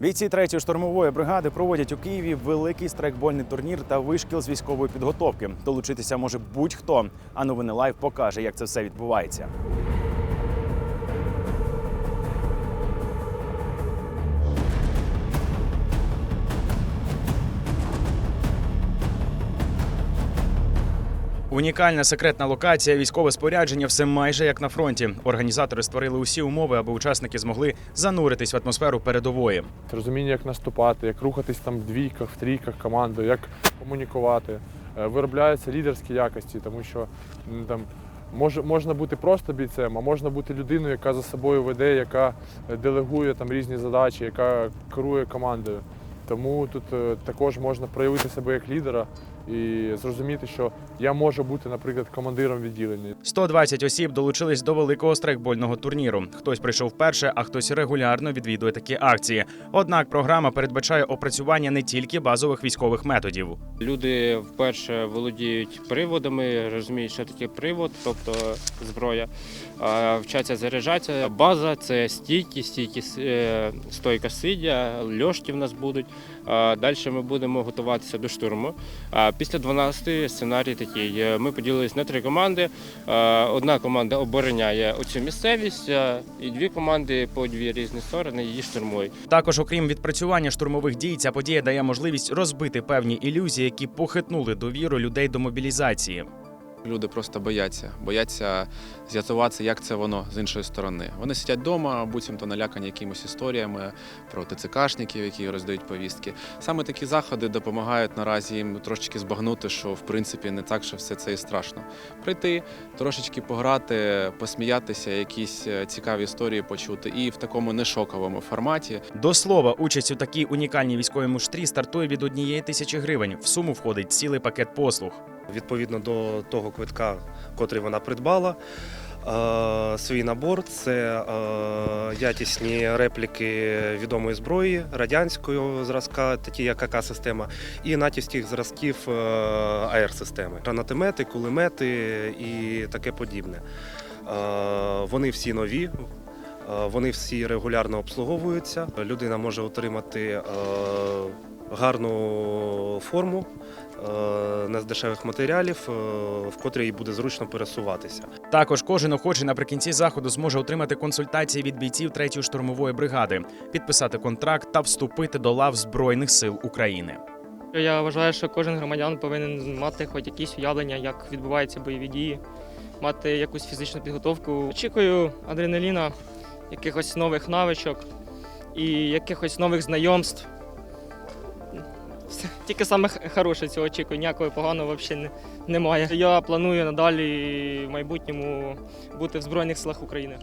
Бійці третьої штурмової бригади проводять у Києві великий страйкбольний турнір та вишкіл з військової підготовки. Долучитися може будь-хто. А новини лайв покаже, як це все відбувається. Унікальна секретна локація, військове спорядження, все майже як на фронті. Організатори створили усі умови, аби учасники змогли зануритись в атмосферу передової. розуміння, як наступати, як рухатись там в двійках, в трійках командою, як комунікувати. Е, Виробляються лідерські якості, тому що там може, можна бути просто бійцем, а можна бути людиною, яка за собою веде, яка е, делегує там різні задачі, яка керує командою. Тому тут е, також можна проявити себе як лідера і зрозуміти, що я можу бути, наприклад, командиром відділення. 120 осіб долучились до великого страйкбольного турніру. Хтось прийшов вперше, а хтось регулярно відвідує такі акції. Однак програма передбачає опрацювання не тільки базових військових методів. Люди вперше володіють приводами, розуміють, що таке привод, тобто зброя. Вчаться заряджатися. База це стійки, стійки е, стойка сидя, льошки в нас будуть. Далі ми будемо готуватися до штурму. А Після 12 сценарій такий. Ми поділились на три команди. Одна команда обороняє оцю місцевість, і дві команди по дві різні сторони її штурмують. Також, окрім відпрацювання штурмових дій, ця подія дає можливість розбити певні ілюзії, які похитнули довіру людей до мобілізації. Люди просто бояться, бояться з'ясуватися, як це воно з іншої сторони. Вони сидять вдома, буцімто налякані якимись історіями про ТЦКшників, які роздають повістки. Саме такі заходи допомагають наразі їм трошечки збагнути, що в принципі не так, що все це і страшно. Прийти, трошечки пограти, посміятися, якісь е, цікаві історії почути, і в такому нешоковому форматі. До слова, участь у такій унікальній військовій муштрі стартує від однієї тисячі гривень. В суму входить цілий пакет послуг. Відповідно до того квитка, котрий вона придбала. е, Свій набор це е, якісні репліки відомої зброї радянського зразка, такі як АК-система, і натівських зразків е, АР-системи, гранатомети, кулемети і таке подібне. Вони всі нові. Е, Вони всі регулярно обслуговуються. Людина може отримати е, гарну форму, не з дешевих матеріалів, е, в котрій їй буде зручно пересуватися. Також кожен охочий наприкінці заходу зможе отримати консультації від бійців третьої штурмової бригади, підписати контракт та вступити до лав Збройних сил України. Я вважаю, що кожен громадян повинен мати хоч якісь уявлення, як відбуваються бойові дії, мати якусь фізичну підготовку. Очікую адреналіна, якихось нових навичок і якихось нових знайомств. Тільки саме хороше цього очікую, ніякого поганого взагалі не- немає. Я планую надалі в майбутньому бути в Збройних силах України.